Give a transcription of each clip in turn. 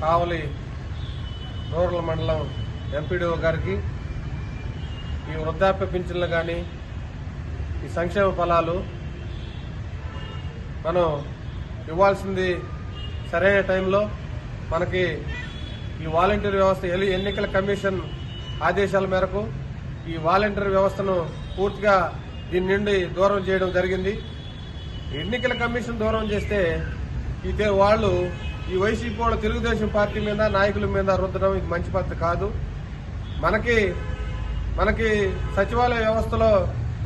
కావలి rural మండలం MPDO గారికి ఈ వృద్ధాప్య పింఛన్లు కానీ ఈ సంక్షేమ ఫలాలు మనం ఇవ్వాల్సింది సరైన టైంలో మనకి ఈ వాలంటీర్ వ్యవస్థ ఎలి- ఎన్నికల కమిషన్ ఆదేశాల మేరకు ఈ వాలంటీర్ వ్యవస్థను పూర్తిగా దీని నుండి దూరం చేయడం జరిగింది. ఎన్నికల కమిషన్ దూరం చేస్తే ఇదే వాళ్ళు ఈ వైసీపీ వాళ్ళు తెలుగుదేశం పార్టీ మీద నాయకుల మీద రుద్దడం ఇది మంచి పద్ధతి కాదు. మనకి మనకి సచివాలయ వ్యవస్థలో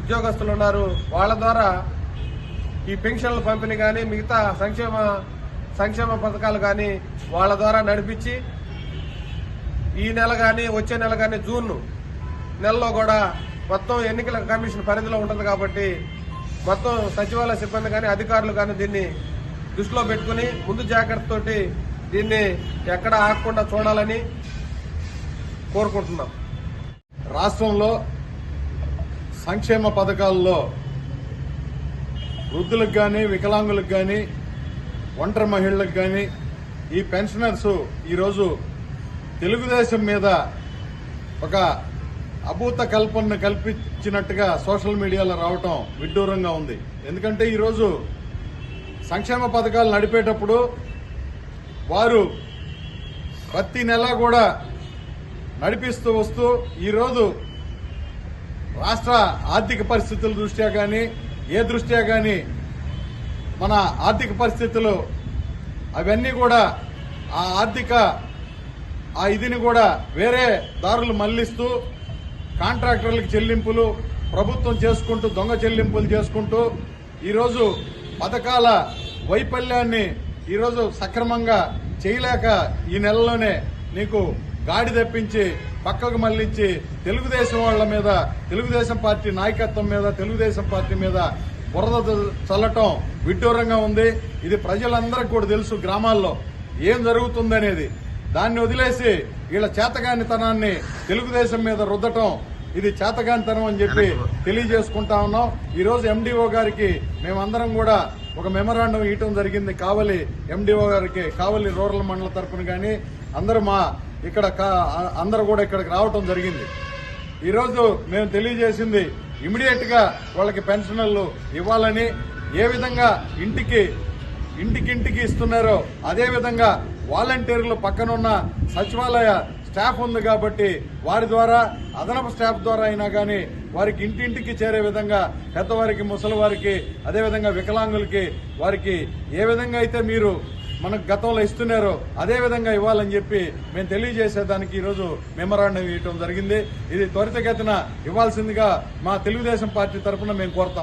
ఉద్యోగస్తులు ఉన్నారు. వాళ్ళ ద్వారా ఈ పెన్షన్ల పంపిణీ కానీ మిగతా సంక్షేమ సంక్షేమ పథకాలు కానీ వాళ్ళ ద్వారా నడిపించి ఈ నెల కానీ వచ్చే నెల కానీ జూన్ నెలలో కూడా మొత్తం ఎన్నికల కమిషన్ పరిధిలో ఉంటుంది కాబట్టి మొత్తం సచివాలయ సిబ్బంది కానీ అధికారులు కానీ దీన్ని దృష్టిలో పెట్టుకుని ముందు జాగ్రత్తతోటి దీన్ని ఎక్కడ ఆగకుండా చూడాలని కోరుకుంటున్నాం. రాష్ట్రంలో సంక్షేమ పథకాల్లో వృద్ధులకు కానీ వికలాంగులకు కానీ ఒంటరి మహిళలకు కానీ ఈ పెన్షనర్స్ ఈరోజు తెలుగుదేశం మీద ఒక అభూత కల్పనను కల్పించినట్టుగా సోషల్ మీడియాలో రావటం విడ్డూరంగా ఉంది. ఎందుకంటే ఈరోజు సంక్షేమ పథకాలు నడిపేటప్పుడు వారు ప్రతి నెల కూడా నడిపిస్తూ వస్తూ ఈరోజు రాష్ట్ర ఆర్థిక పరిస్థితుల దృష్ట్యా కానీ ఏ దృష్ట్యా కానీ మన ఆర్థిక పరిస్థితులు అవన్నీ కూడా ఆ ఆర్థిక ఆ ఇదిని కూడా వేరే దారులు మళ్ళిస్తూ కాంట్రాక్టర్లకు చెల్లింపులు ప్రభుత్వం చేసుకుంటూ దొంగ చెల్లింపులు చేసుకుంటూ ఈరోజు పథకాల వైఫల్యాన్ని ఈరోజు సక్రమంగా చేయలేక ఈ నెలలోనే నీకు గాడి తెప్పించి పక్కకు మళ్ళించి తెలుగుదేశం వాళ్ళ మీద తెలుగుదేశం పార్టీ నాయకత్వం మీద తెలుగుదేశం పార్టీ మీద బురద చల్లటం విడ్డూరంగా ఉంది. ఇది ప్రజలందరికీ కూడా తెలుసు గ్రామాల్లో ఏం జరుగుతుందనేది. దాన్ని వదిలేసి వీళ్ళ చేతగానితనాన్ని తెలుగుదేశం మీద రుద్దటం ఇది చేతగానితనం అని చెప్పి తెలియజేసుకుంటా ఉన్నాం. ఈ రోజు ఎండిఓ గారికి మేమందరం కూడా ఒక మెమరాండం ఇవ్వటం జరిగింది. కావలి ఎండిఓ గారికి కావలి రూరల్ మండల తరపున కానీ అందరూ మా ఇక్కడ అందరూ కూడా ఇక్కడికి రావటం జరిగింది. ఈరోజు మేము తెలియజేసింది ఇమీడియట్గా వాళ్ళకి పెన్షన్లు ఇవ్వాలని ఏ విధంగా ఇంటికి ఇంటికింటికి ఇస్తున్నారో అదే విధంగా వాలంటీర్లు పక్కనున్న సచివాలయ స్టాఫ్ ఉంది కాబట్టి వారి ద్వారా అదనపు స్టాఫ్ ద్వారా అయినా కానీ వారికి ఇంటింటికి చేరే విధంగా పెద్దవారికి ముసలి వారికి అదేవిధంగా వికలాంగులకి వారికి ఏ విధంగా అయితే మీరు మనకు గతంలో ఇస్తున్నారో అదే విధంగా ఇవ్వాలని చెప్పి మేము తెలియజేసేదానికి ఈరోజు మెమరాండం ఇవ్వటం జరిగింది. ఇది త్వరితగతిన ఇవ్వాల్సిందిగా మా తెలుగుదేశం పార్టీ తరఫున మేము కోరుతాం.